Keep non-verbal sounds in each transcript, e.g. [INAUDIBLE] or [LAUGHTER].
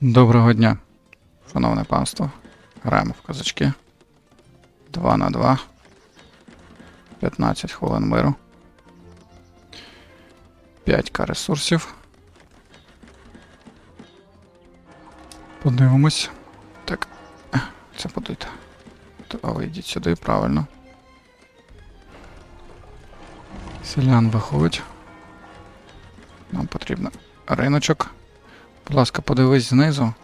Доброго дня, шановне панство. Граємо в козачки. 2 на 2. 15 хвилин миру. 5к ресурсів. Подивимось. Так. Це будуйте. А ви йдіть сюди, правильно. Селян виходить. Нам потрібно риночок. Будь ласка, подивись знизу.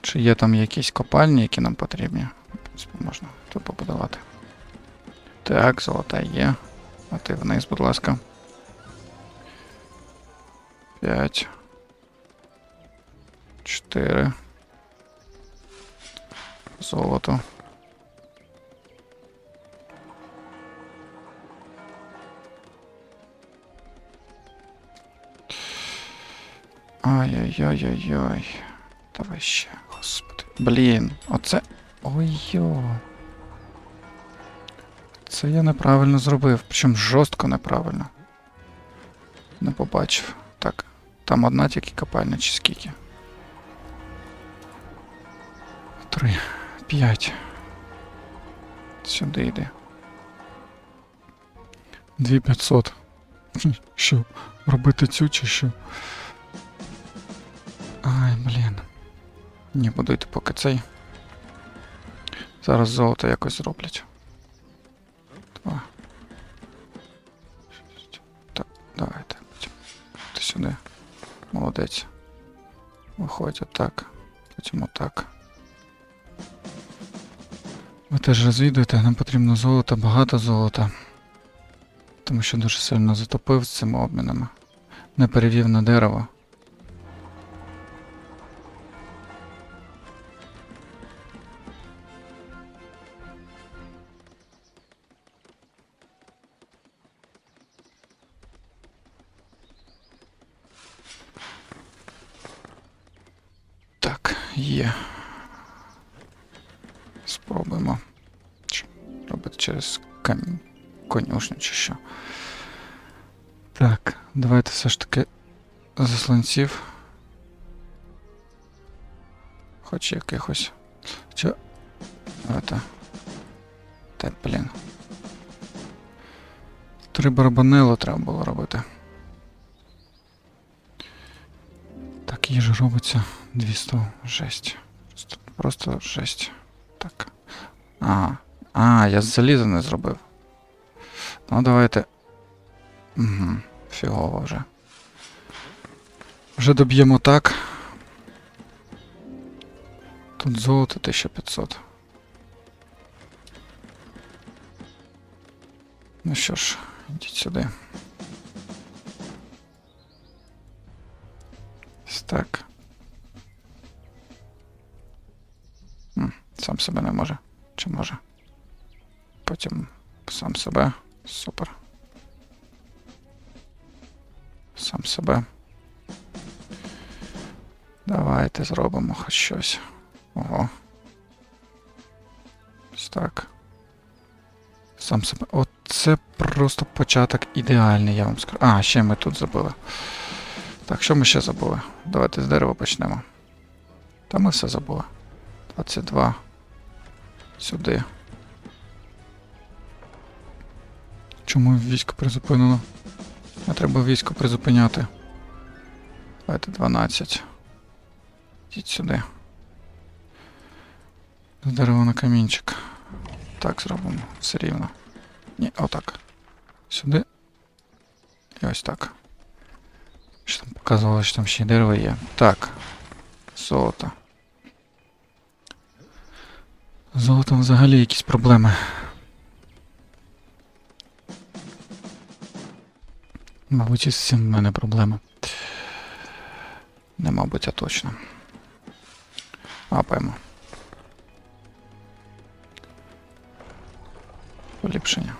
Чи є там якісь копальні, які нам потрібні? В принципі, можна тут побудувати. Так, золота є. А ти вниз, будь ласка. 5. 4. Золото. Ай-яй-яй-яй-яй. Давай ще, господи. Блін, оце. Ой-йо. Це я неправильно зробив, причому жорстко неправильно. Не побачив. Так, там одна тільки копальня чи скільки? Три, п'ять. Сюди йди. Дві п'ятсот. Що, робити цю чи що? Ні, буду йти поки цей. Зараз золото якось зроблять. Два. Так, давайте. Ти сюди. Молодець. Виходь отак. Потім отак. Ви теж розвідуєте, нам потрібно золото, багато золота. Тому що дуже сильно затопив з цими обмінами. Не перевів на дерево. Є. Спробуємо. Робити через камінь. Конюшню чи що. Так, давайте все ж таки засланців. Хоч якихось. Чи. Давайте. Та, блін. Три барабанело треба було робити. Так, їжа робиться 200. Жесть. Просто, просто жесть. Так. А, а, я з заліза не зробив. Ну, давайте. Угу, фігово вже. Вже доб'ємо так. Тут золото 1500. Ну що ж, йдіть сюди. Так. Сам себе не може. Чи може? Потім сам себе. Супер. Сам себе. Давайте зробимо хоч щось. Ого. Ось так. Сам себе. Оце просто початок ідеальний, я вам скажу. А, ще ми тут забули. Так, що ми ще забули? Давайте з дерева почнемо. Та ми все забули. 22. Сюди. Чому військо призупинено? Не треба військо призупиняти. Давайте 12. Йдіть сюди. З дерева на камінчик. Так зробимо. Все рівно. Ні, отак. Сюди. І ось так. Що там показувало, що там ще дерево є. Так. Золото. З Золотом взагалі якісь проблеми. Мабуть, із цим в мене проблеми. Не мабуть, а точно. Апаємо. Поліпшення.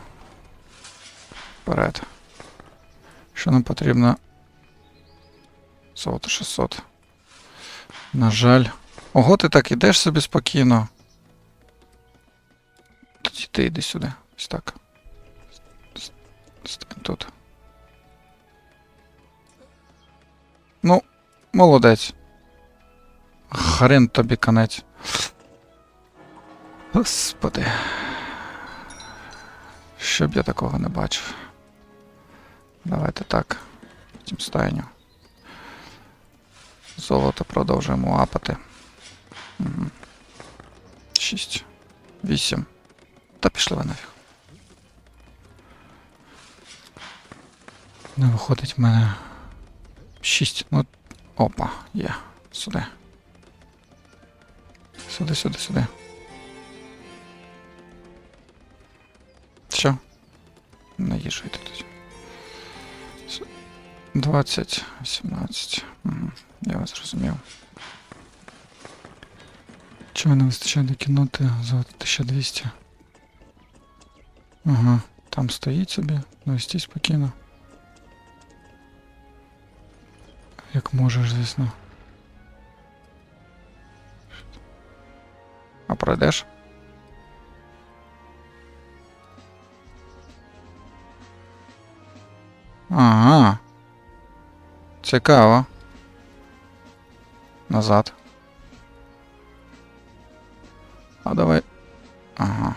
Вперед. Що нам потрібно? Золото 600. На жаль. Ого, ти так ідеш собі спокійно. Тоді ти йди сюди. Ось так. Стань тут. Ну, молодець. хрен тобі конець. Господи. Щоб я такого не бачив. Давайте так. Потім стайню. Золото продовжуємо апати. Угу. Шість. Вісім. Та пішли ви нафіг. Не виходить в мене. Шість. Ну. Опа, є. Сюди. Сюди, сюди, сюди. Що? Наїжджайте тут. С- 20, 18. Угу. Я вас зрозумів. Чого не вистачає до кіноти за 1200? Ага, там стоїть собі, навести спокійно. Як можеш, звісно. А пройдеш? Ага. Цікаво. Назад. А давай. Ага.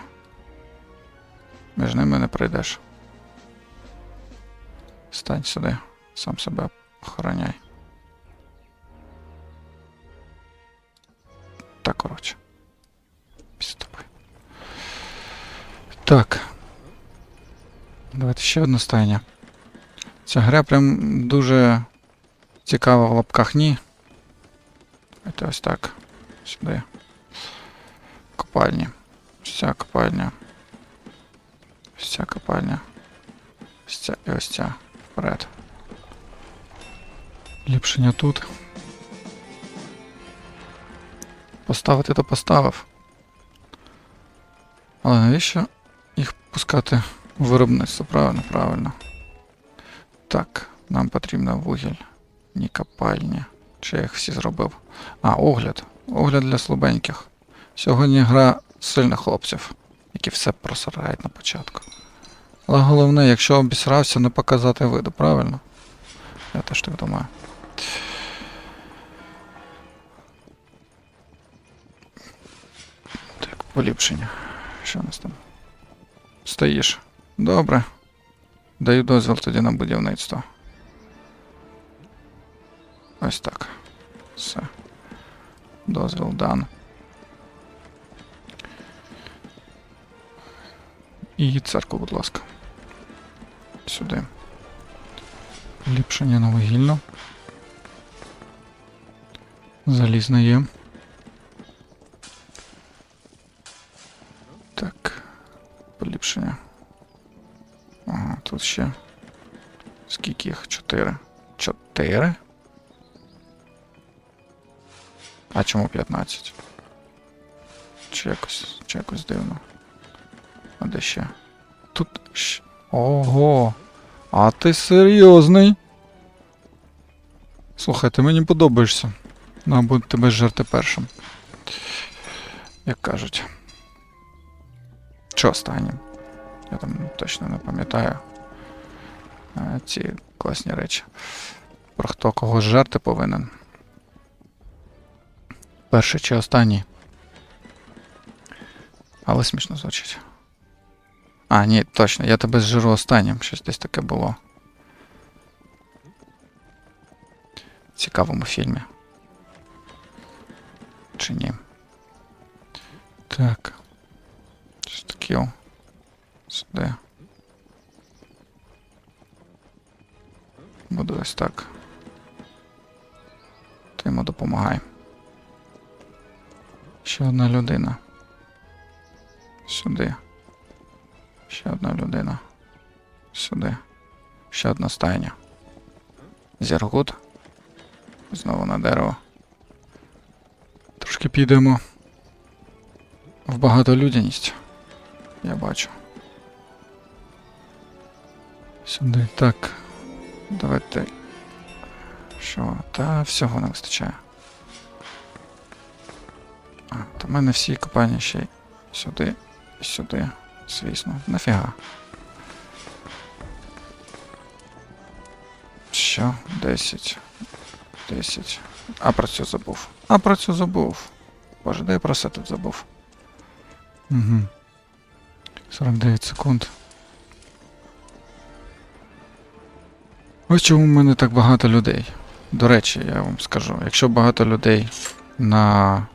Між ними не пройдеш. Стань сюди. Сам себе охороняй. Так, коротше. Тобою. Так. Давайте ще одне стайня. Ця гра прям дуже цікава в лапках ні. Давайте ось так. Сюди. Копальні. Ось ця копальня. Ось ця копальня. Ось ця і ось ця. Вперед. Ліпшення тут. Поставити то поставив. Але навіщо їх пускати у виробництво? Правильно, правильно. Так, нам потрібно вугіль. Ні копальня. Чи я їх всі зробив? А, огляд. Огляд для слабеньких. Сьогодні гра сильних хлопців, які все просирають на початку. Але головне, якщо обісрався, не показати виду, правильно? Я теж так думаю. Так, поліпшення. Що у нас там? Стоїш. Добре. Даю дозвіл тоді на будівництво. Ось так. Все. Дозвіл дан. І церкву, будь ласка. Сюди. Ліпшення на вугільну. Залізне є. Так. Поліпшення. Ага, тут ще. Скільки їх? Чотири. Чотири? А чому 15? Чи якось, чи якось дивно. А де ще? Тут. Ого! А ти серйозний? Слухай, ти мені подобаєшся. Ну, буду тебе жерти першим. Як кажуть. Чи останнім? Я там точно не пам'ятаю е, ці класні речі. Про хто кого жерти повинен. Перший чи останній. Але смішно звучить. А, ні, точно, я тебе зжиру останнім, щось десь таке було. В цікавому фільмі. Чи ні? Так. Таке? Сюди. Буду ось так. Ти йому допомагай. Ще одна людина. Сюди. Ще одна людина. Сюди. Ще одна стайня. Зергут. Знову на дерево. Трошки підемо. В багатолюдяність. Я бачу. Сюди. Так. Давайте. Що? Та всього не вистачає. В мене всі копання ще сюди сюди. Звісно. Нафіга. Що? 10. 10. А про цю забув. А про цю забув. Боже, де я про все тут забув. Угу. 49 секунд. Ось чому в мене так багато людей. До речі, я вам скажу, якщо багато людей на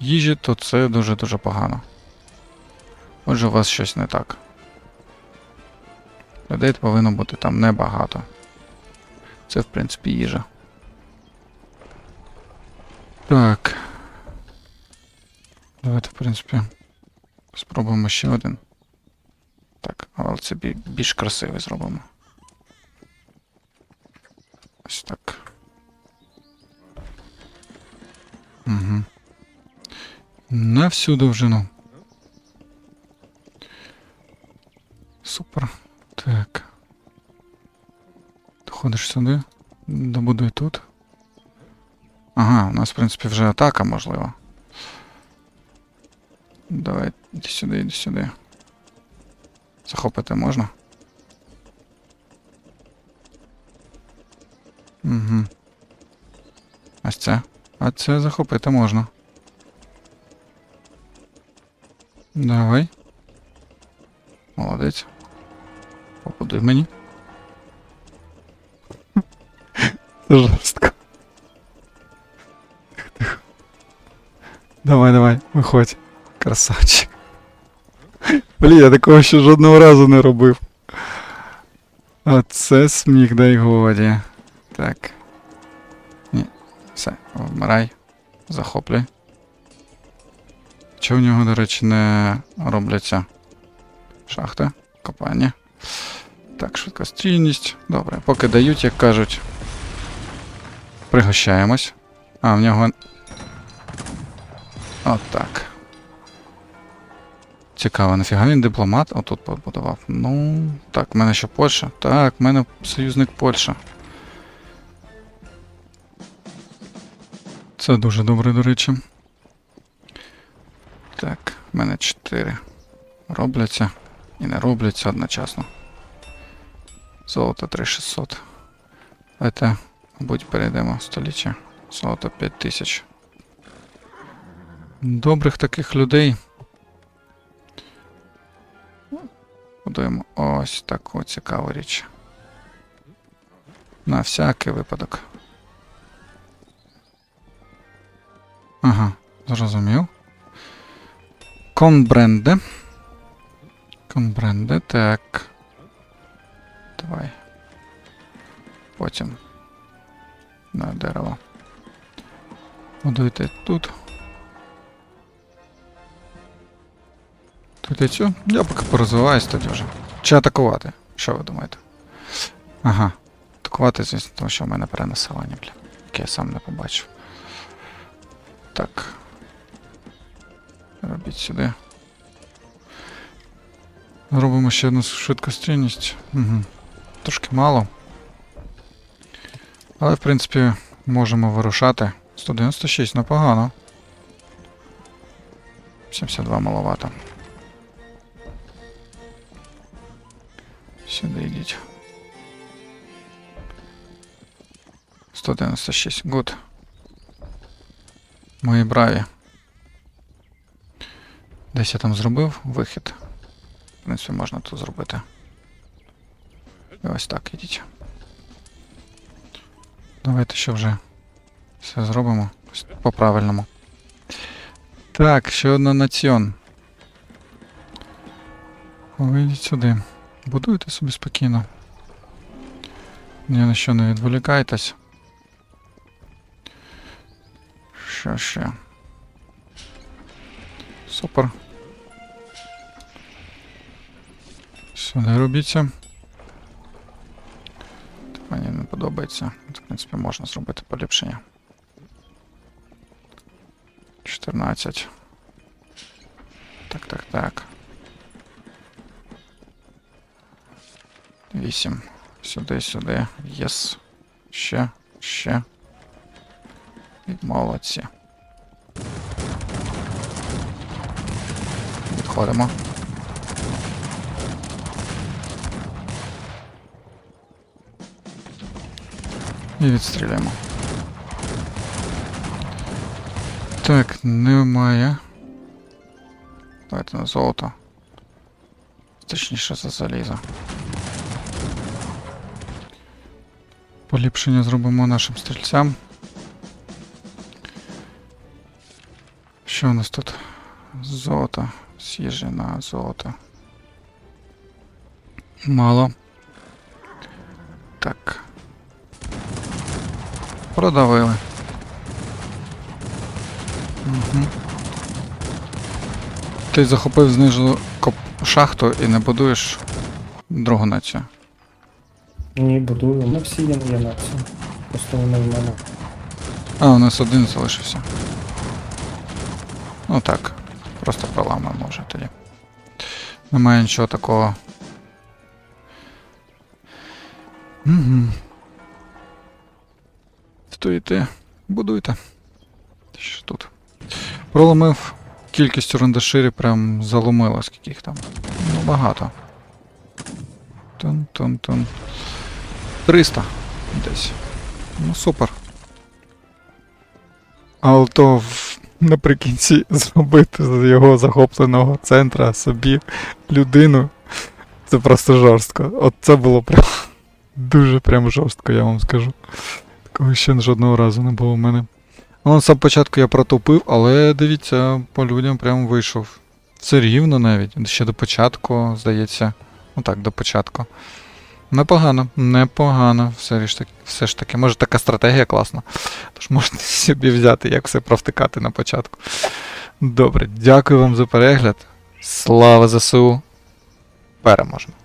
їжі, то це дуже-дуже погано. Отже, у вас щось не так. Людей повинно бути там небагато. Це, в принципі, їжа. Так. Давайте, в принципі, спробуємо ще один. Так, але це більш красивий зробимо. Ось так. На всю довжину. Супер. Так. Доходиш сюди. Добудуй тут. Ага, у нас, в принципі, вже атака можлива. Давай, іди сюди, іди сюди. Захопити можна? Угу. Ось це. А це захопити можна. Давай. Молодець. Побудуй мені. Жорстко. Давай, давай, виходь. Красавчик. Блін, я такого ще жодного разу не робив. Оце сміх, дай годі. Так. Ні. Все, вмирай. Захоплюй. Чого в нього, до речі, не робляться шахти, копання. Так, швидкострільність. Добре, поки дають, як кажуть. Пригощаємось. А, в нього. От так. Цікаво, нафіга він дипломат отут побудував. Ну, так, в мене ще Польща. Так, в мене союзник Польща. Це дуже добре, до речі. Так, в мене 4 робляться і не робляться одночасно. Золото 3600. Давайте, мабуть, перейдемо століття. Золото 5000. Добрих таких людей. Будуємо ось таку цікаву річ. На всякий випадок. Конбренде. Конбренде, так. Давай. Потім. На дерево. Будуйте тут. Тут і цю. Я поки порозвиваюсь тоді вже. Чи атакувати? Що ви думаєте? Ага. Атакувати, звісно, тому що в мене перенаселення, бля. Яке я сам не побачив. Так. Робіть сюди. Робимо ще одну швидкострільність. Угу. Трошки мало. Але, в принципі, можемо вирушати. 196 непогано. 72 маловато. Сюди йдіть. 196. Гуд. Мої браві. Десь я там зробив вихід. В принципі, можна тут зробити. І ось так ідіть. Давайте ще вже все зробимо по-правильному. Так, ще одна націон. Вийдіть сюди. Будуйте собі спокійно. Ні на що не відволікайтесь. Що ще? Супер. Сюди робіться. Мені не подобається. В принципі, можна зробити поліпшення. 14. Так, так, так. 8. Сюди, сюди. Єс. Ще, ще. І молодці. Відходимо. и відстріляємо. Так, немає. Давайте на золото. Точніше за залізо. Поліпшення зробимо нашим стрельцам. Что у нас тут? Золото. Сіжена, золото. Мало. Так. Продавили. Угу. Ти захопив знижу коп... шахту і не будуєш другу націю. Ні, будую. Ну всі є є нації. Просто вони в мене. А, у нас один залишився. Ну так. Просто проламаємо вже тоді. Немає нічого такого. Угу. Стоїте, будуйте. Що тут? Проломив кількість рандаширів, прям заломило, скільки їх там. Ну, багато. Тун-тун-тун. 300 десь. Ну, супер. Але то наприкінці [LAUGHS] зробити з його захопленого центра собі людину. Це просто жорстко. От це було прям [LAUGHS] дуже прям жорстко, я вам скажу. Ще жодного разу не було в мене. Ну, сам початку я протупив, але дивіться, по людям прям вийшов. Все рівно навіть. Ще до початку, здається. Ну так, до початку. Непогано, непогано. Все ж таки, все ж таки. Може така стратегія класна. Тож можна [LAUGHS] собі взяти, як все провтикати на початку. Добре, дякую вам за перегляд. Слава ЗСУ. Переможемо.